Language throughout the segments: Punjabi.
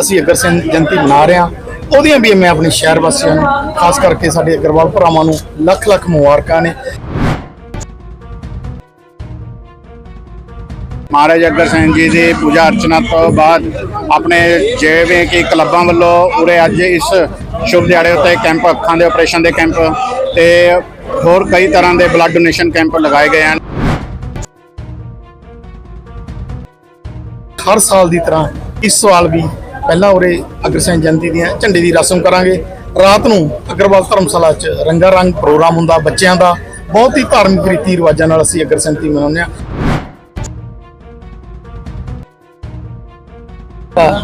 ਅਸੀਂ ਅਗਰਸੈਨ ਜਯੰਤੀ ਮਨਾ ਰਹੇ ਹਾਂ ਉਹਦੀਆਂ ਵੀ ਮੈਂ ਆਪਣੇ ਸ਼ਹਿਰ ਵਾਸੀਆਂ ਨੂੰ ਖਾਸ ਕਰਕੇ ਸਾਡੇ ਅਗਰਵਾਲ ਭਰਾਵਾਂ ਨੂੰ ਲੱਖ ਲੱਖ ਮੁਬਾਰਕਾਂ ਨੇ। ਮਹਾਰਾਜ ਅਗਰਸੈਨ ਜੀ ਦੀ ਪੂਜਾ ਅਰਚਨਾ ਤੋਂ ਬਾਅਦ ਆਪਣੇ ਜਿਵੇਂ ਕਿ ਕਲੱਬਾਂ ਵੱਲੋਂ ਉਰੇ ਅੱਜ ਇਸ ਸ਼ੁਭ ਦਿਹਾੜੇ ਉੱਤੇ ਕੈਂਪ ਅੱਖਾਂ ਦੇ ਆਪਰੇਸ਼ਨ ਦੇ ਕੈਂਪ ਤੇ ਹੋਰ ਕਈ ਤਰ੍ਹਾਂ ਦੇ ਬਲੱਡ ਡੋਨੇਸ਼ਨ ਕੈਂਪ ਲਗਾਏ ਗਏ ਹਨ। ਹਰ ਸਾਲ ਦੀ ਤਰ੍ਹਾਂ ਇਸ ਸਾਲ ਵੀ ਪਹਿਲਾਂ ਉਰੇ ਅਗਰਸੈਨ ਜਯੰਤੀ ਦੀਆਂ ਝੰਡੇ ਦੀ ਰਸਮ ਕਰਾਂਗੇ। ਰਾਤ ਨੂੰ ਅਗਰਵਾਲ ਧਰਮਸ਼ਾਲਾ 'ਚ ਰੰਗਾ ਰੰਗ ਪ੍ਰੋਗਰਾਮ ਹੁੰਦਾ ਬੱਚਿਆਂ ਦਾ। ਬਹੁਤ ਹੀ ਧਾਰਮਿਕ ਰੀਤੀ ਰਿਵਾਜਾਂ ਨਾਲ ਅਸੀਂ ਅਗਰਸੈਨ ਜਯੰਤੀ ਮਨਾਉਂਦੇ ਹਾਂ।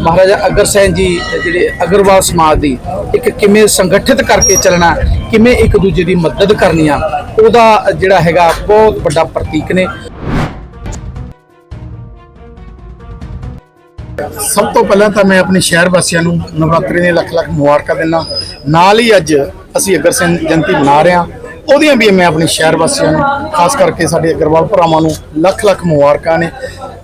ਮਹਾਰਾਜਾ ਅਗਰਸੈਨ ਜੀ, ਜਿਹੜੇ ਅਗਰਵਾਲ ਸਮਾਜ ਦੀ ਇੱਕ ਕਿਵੇਂ ਸੰਗਠਿਤ ਕਰਕੇ ਚੱਲਣਾ, ਕਿਵੇਂ ਇੱਕ ਦੂਜੇ ਦੀ ਮਦਦ ਕਰਨੀ ਆ, ਉਹਦਾ ਜਿਹੜਾ ਹੈਗਾ ਬਹੁਤ ਵੱਡਾ ਪ੍ਰਤੀਕ ਨੇ। ਸਭ ਤੋਂ ਪਹਿਲਾਂ ਤਾਂ ਮੈਂ ਆਪਣੇ ਸ਼ਹਿਰ ਵਾਸੀਆਂ ਨੂੰ ਨਵਰਾਤਰੀ ਦੀਆਂ ਲੱਖ ਲੱਖ ਮੁਬਾਰਕਾਂ ਦਿੰਦਾ। ਨਾਲ ਹੀ ਅੱਜ ਅਸੀਂ ਅਗਰਸੈਨ ਜਯੰਤੀ ਮਨਾ ਰਹੇ ਹਾਂ, ਉਹਦੀਆਂ ਵੀ ਮੈਂ ਆਪਣੇ ਸ਼ਹਿਰ ਵਾਸੀਆਂ ਨੂੰ, ਖਾਸ ਕਰਕੇ ਸਾਡੇ ਅਗਰਵਾਲ ਭਰਾਵਾਂ ਨੂੰ ਲੱਖ ਲੱਖ ਮੁਬਾਰਕਾਂ ਨੇ।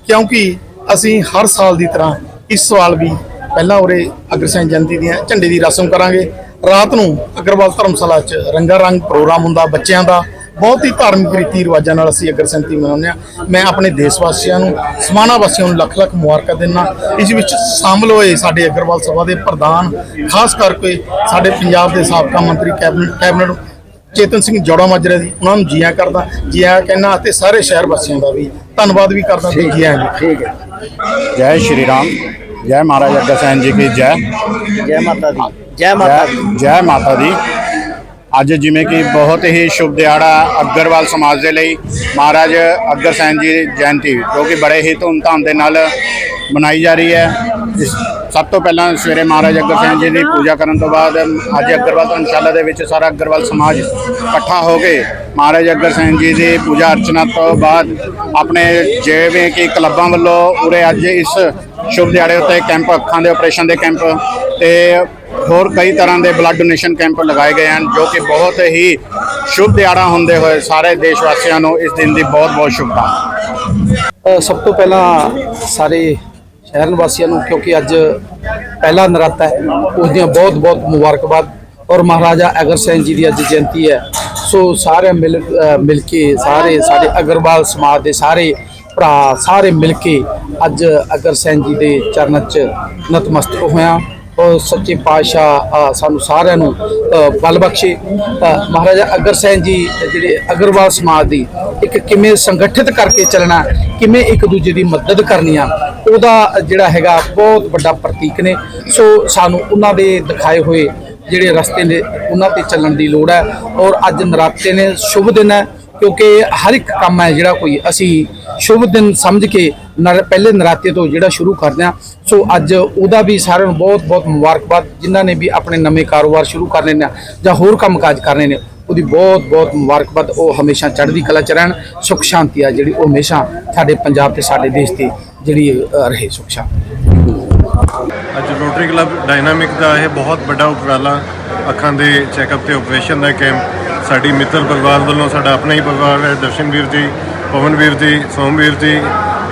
ਕਿਉਂਕਿ ਅਸੀਂ ਹਰ ਸਾਲ ਦੀ ਤਰ੍ਹਾਂ ਇਸ ਸਾਲ ਵੀ ਪਹਿਲਾਂ ਉਰੇ ਅਗਰਸੈਨ ਜਯੰਤੀ ਦੀਆਂ ਝੰਡੇ ਦੀ ਰਸਮ ਕਰਾਂਗੇ। ਰਾਤ ਨੂੰ ਅਗਰਵਾਲ ਧਰਮਸ਼ਾਲਾ 'ਚ ਰੰਗਾ ਰੰਗ ਪ੍ਰੋਗਰਾਮ ਹੁੰਦਾ ਬੱਚਿਆਂ ਦਾ। ਬਹੁਤ ਹੀ ਧਾਰਮਿਕ ਰੀਤੀ ਰਿਵਾਜਾਂ ਨਾਲ ਅਸੀਂ ਅਗਰ ਸੰਤੀ ਮਨਾਉਂਦੇ ਹਾਂ ਮੈਂ ਆਪਣੇ ਦੇਸ਼ ਵਾਸੀਆਂ ਨੂੰ ਸਮਾਣਾ ਵਾਸੀਆਂ ਨੂੰ ਲੱਖ ਲੱਖ ਮੁਬਾਰਕਾਂ ਦਿੰਦਾ ਇਸ ਵਿੱਚ ਸ਼ਾਮਲ ਹੋਏ ਸਾਡੇ ਅਗਰਵਾਲ ਸਭਾ ਦੇ ਪ੍ਰਧਾਨ ਖਾਸ ਕਰਕੇ ਸਾਡੇ ਪੰਜਾਬ ਦੇ ਸਾਬਕਾ ਮੰਤਰੀ ਕੈਬਨਿਟ ਕੈਬਨਿਟ ਚੇਤਨ ਸਿੰਘ ਜੋੜਾ ਮਾਜਰਾ ਜੀ ਉਹਨਾਂ ਨੂੰ ਜੀਆ ਕਰਦਾ ਜੀਆ ਕਹਿਣਾ ਅਤੇ ਸਾਰੇ ਸ਼ਹਿਰ ਵਾਸੀਆਂ ਦਾ ਵੀ ਧੰਨਵਾਦ ਵੀ ਕਰਦਾ ਤੇ ਜੀਆ ਜੀ ਠੀਕ ਹੈ। ਜੈ ਸ਼੍ਰੀ ਰਾਮ ਜੈ ਮਹਾਰਾਜ ਅਗਰਸੈਨ ਜੀ ਕੀ ਜੈ। ਜੈ ਮਾਤਾ ਦੀ ਜੈ ਜੈ- ਜੈ ਮਾਤਾ ਦੀ। ਅੱਜ ਜਿਵੇਂ ਕਿ ਬਹੁਤ ਹੀ ਸ਼ੁਭ ਦਿਹਾੜਾ ਅਗਰਵਾਲ ਸਮਾਜ ਦੇ ਲਈ ਮਹਾਰਾਜ ਅਗਰਸੈਨ ਜੀ ਦੀ ਜਯੰਤੀ ਜੋ ਕਿ ਬੜੇ ਹੀ ਧੂਮਧਾਮ ਦੇ ਨਾਲ ਮਨਾਈ ਜਾ ਰਹੀ ਹੈ। ਇਸ- ਸਭ ਤੋਂ ਪਹਿਲਾਂ ਸਵੇਰੇ ਮਹਾਰਾਜ ਅਗਰਸੈਨ ਜੀ ਦੀ ਪੂਜਾ ਕਰਨ ਤੋਂ ਬਾਅਦ ਅੱਜ ਅਗਰਵਾਲ ਧਰਮਸ਼ਾਲਾ ਦੇ ਵਿੱਚ ਸਾਰਾ ਅਗਰਵਾਲ ਸਮਾਜ ਇਕੱਠਾ ਹੋ ਕੇ ਮਹਾਰਾਜ ਅਗਰਸੈਨ ਜੀ ਦੀ ਪੂਜਾ ਅਰਚਨਾ ਤੋਂ ਬਾਅਦ ਆਪਣੇ ਜਿਵੇਂ ਕਿ ਕਲੱਬਾਂ ਵੱਲੋਂ ਉਰੇ ਅੱਜ ਇਸ ਸ਼ੁਭ ਦਿਹਾੜੇ ਉੱਤੇ ਕੈਂਪ, ਅੱਖਾਂ ਦੇ ਆਪਰੇਸ਼ਨ ਦੇ ਕੈਂਪ ਤੇ ਹੋਰ ਕਈ ਤਰ੍ਹਾਂ ਦੇ ਬਲੱਡ ਡੋਨੇਸ਼ਨ ਕੈਂਪ ਲਗਾਏ ਗਏ ਹਨ, ਜੋ ਕਿ ਬਹੁਤ ਹੀ ਸ਼ੁਭ ਦਿਹਾੜਾ ਹੁੰਦੇ ਹੋਏ ਸਾਰੇ ਦੇਸ਼ ਵਾਸੀਆਂ ਨੂੰ ਇਸ ਦਿਨ ਦੀ ਬਹੁਤ ਬਹੁਤ ਸ਼ੁਭਕਾਮਨਾਵਾਂ। ਸਭ ਤੋਂ ਪਹਿਲਾਂ ਸਾਰੇ ਸ਼ਹਿਰ ਨਿਵਾਸੀਆਂ ਨੂੰ, ਕਿਉਂਕਿ ਅੱਜ ਪਹਿਲਾ ਨਰਾਤਾ ਹੈ, ਉਸ ਦੀਆਂ ਬਹੁਤ ਬਹੁਤ ਮੁਬਾਰਕਬਾਦ। ਔਰ ਮਹਾਰਾਜਾ ਅਗਰਸੈਨ ਜੀ ਦੀ ਅੱਜ ਜਯੰਤੀ ਹੈ, ਸੋ ਸਾਰੇ ਮਿਲ ਮਿਲ ਕੇ ਸਾਰੇ ਸਾਡੇ ਅਗਰਵਾਲ ਸਮਾਜ ਦੇ ਸਾਰੇ ਭਰਾ, ਸਾਰੇ ਮਿਲ ਕੇ ਅੱਜ ਅਗਰਸੈਨ ਜੀ ਦੇ ਚਰਨਾਂ 'ਚ ਨਤਮਸਤਕ ਹੋਇਆ ਔਰ ਸੱਚੇ ਪਾਤਸ਼ਾਹ ਸਾਨੂੰ ਸਾਰਿਆਂ ਨੂੰ ਬਲ ਬਖਸ਼ੇ। ਮਹਾਰਾਜਾ ਅਗਰਸੈਨ ਜੀ ਜਿਹੜੇ ਅਗਰਵਾਲ ਸਮਾਜ ਦੀ ਇੱਕ ਕਿਵੇਂ ਸੰਗਠਿਤ ਕਰਕੇ ਚੱਲਣਾ, ਕਿਵੇਂ ਇੱਕ ਦੂਜੇ ਦੀ ਮਦਦ ਕਰਨੀ ਆ, ਉਹਦਾ ਜਿਹੜਾ ਹੈਗਾ ਬਹੁਤ ਵੱਡਾ ਪ੍ਰਤੀਕ ਨੇ। ਸੋ ਸਾਨੂੰ ਉਹਨਾਂ ਦੇ ਦਿਖਾਏ ਹੋਏ ਜਿਹੜੇ ਰਸਤੇ ਨੇ, ਉਹਨਾਂ ਤੇ ਚੱਲਣ ਦੀ ਲੋੜ ਹੈ। ਔਰ ਅੱਜ ਨਰਾਤੇ ਨੇ ਸ਼ੁਭ ਦਿਨ ਹੈ, ਕਿਉਂਕਿ ਹਰ ਇੱਕ ਕੰਮ ਹੈ ਜਿਹੜਾ ਕੋਈ ਅਸੀਂ ਸ਼ੁਭ ਦਿਨ ਸਮਝ ਕੇ ਪਹਿਲੇ ਨਰਾਤੇ ਤੋਂ ਜਿਹੜਾ ਸ਼ੁਰੂ ਕਰਦੇ ਹਾਂ। ਸੋ ਅੱਜ ਉਹਦਾ ਵੀ ਸਾਰਿਆਂ ਨੂੰ ਬਹੁਤ ਬਹੁਤ ਮੁਬਾਰਕਬਾਦ, ਜਿਨ੍ਹਾਂ ਨੇ ਵੀ ਆਪਣੇ ਨਵੇਂ ਕਾਰੋਬਾਰ ਸ਼ੁਰੂ ਕਰਨੇ ਨੇ ਜਾਂ ਹੋਰ ਕੰਮਕਾਜ ਕਰਨੇ ਨੇ ਉਹਦੀ ਬਹੁਤ ਬਹੁਤ ਮੁਬਾਰਕਬਾਦ। ਉਹ ਹਮੇਸ਼ਾ ਚੜ੍ਹਦੀ ਕਲਾ ਚ ਰਹਿਣ, ਸੁਖ ਸ਼ਾਂਤੀ ਆ ਜਿਹੜੀ ਉਹ ਹਮੇਸ਼ਾ ਸਾਡੇ ਪੰਜਾਬ ਤੇ, ਸਾਡੇ ਦੇਸ਼ ਤੇ ਜਿਹੜੀ ਰਹੇ ਸੁਖ ਸ਼ਾਂਤੀ। ਅੱਜ ਰੋਟਰੀ ਕਲੱਬ ਡਾਇਨਾਮਿਕ ਦਾ ਇਹ ਬਹੁਤ ਵੱਡਾ ਉਪਰਾਲਾ ਅੱਖਾਂ ਦੇ ਚੈੱਕਅਪ ਤੇ ਆਪਰੇਸ਼ਨ ਦਾ ਕੈਂਪ ਸਾਡੀ ਮਿੱਤਰ ਪਰਿਵਾਰ ਵੱਲੋਂ, ਸਾਡਾ ਆਪਣਾ ਹੀ ਪਰਿਵਾਰ ਹੈ, ਦਰਸ਼ਨਵੀਰ ਜੀ, ਪਵਨਵੀਰ ਜੀ, ਸੋਮਵੀਰ ਜੀ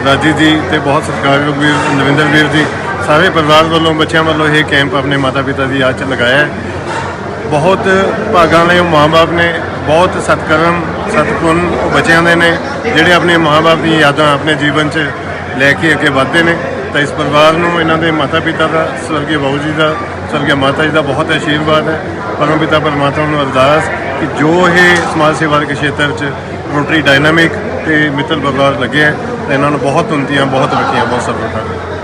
ਰਾਜੀ ਜੀ ਤੇ ਬਹੁਤ ਸਤਿਕਾਰਯੋਗ ਵੀਰ ਨਵਿੰਦਰ ਵੀਰ ਜੀ, ਸਾਰੇ ਪਰਿਵਾਰ ਵੱਲੋਂ, ਬੱਚਿਆਂ ਵੱਲੋਂ ਇਹ ਕੈਂਪ ਆਪਣੇ ਮਾਤਾ ਪਿਤਾ ਦੀ ਯਾਦ 'ਚ ਲਗਾਇਆ ਹੈ। ਬਹੁਤ ਭਾਗਾਂ ਨੇ, ਉਹ ਮਾਂ-ਬਾਪ ਨੇ, ਬਹੁਤ ਸਤਕਰਮ, ਸਤਗੁਣ ਉਹ ਬੱਚਿਆਂ ਦੇ ਨੇ, ਜਿਹੜੇ ਆਪਣੇ ਮਾਂ-ਬਾਪ ਦੀਆਂ ਯਾਦਾਂ ਆਪਣੇ ਜੀਵਨ 'ਚ ਲੈ ਕੇ ਅੱਗੇ ਵਧਦੇ ਨੇ। ਤਾਂ ਇਸ ਪਰਿਵਾਰ ਨੂੰ ਇਹਨਾਂ ਦੇ ਮਾਤਾ-ਪਿਤਾ ਦਾ, ਸਵਰਗੀ ਬਾਬੂ ਜੀ ਦਾ, ਸਵਰਗੀ ਮਾਤਾ ਜੀ ਦਾ ਬਹੁਤ ਆਸ਼ੀਰਵਾਦ ਹੈ। ਪਰਮ ਪਿਤਾ ਪਰਮਾਤਮਾ ਨੂੰ ਅਰਦਾਸ ਕਿ ਜੋ ਇਹ ਸਮਾਜ ਸੇਵਾ ਦੇ ਖੇਤਰ 'ਚ ਰੋਟਰੀ ਡਾਇਨਾਮਿਕ ਤੇ ਮਿੱਤਲ ਪਰਿਵਾਰ ਲੱਗੇ ਹੈ ਇਹਨਾਂ ਨੂੰ ਬਹੁਤ ਉਨਤੀਆਂ ਬਹੁਤ ਰੱਖੀਆਂ ਬਹੁਤ ਸਫਲਤਾ।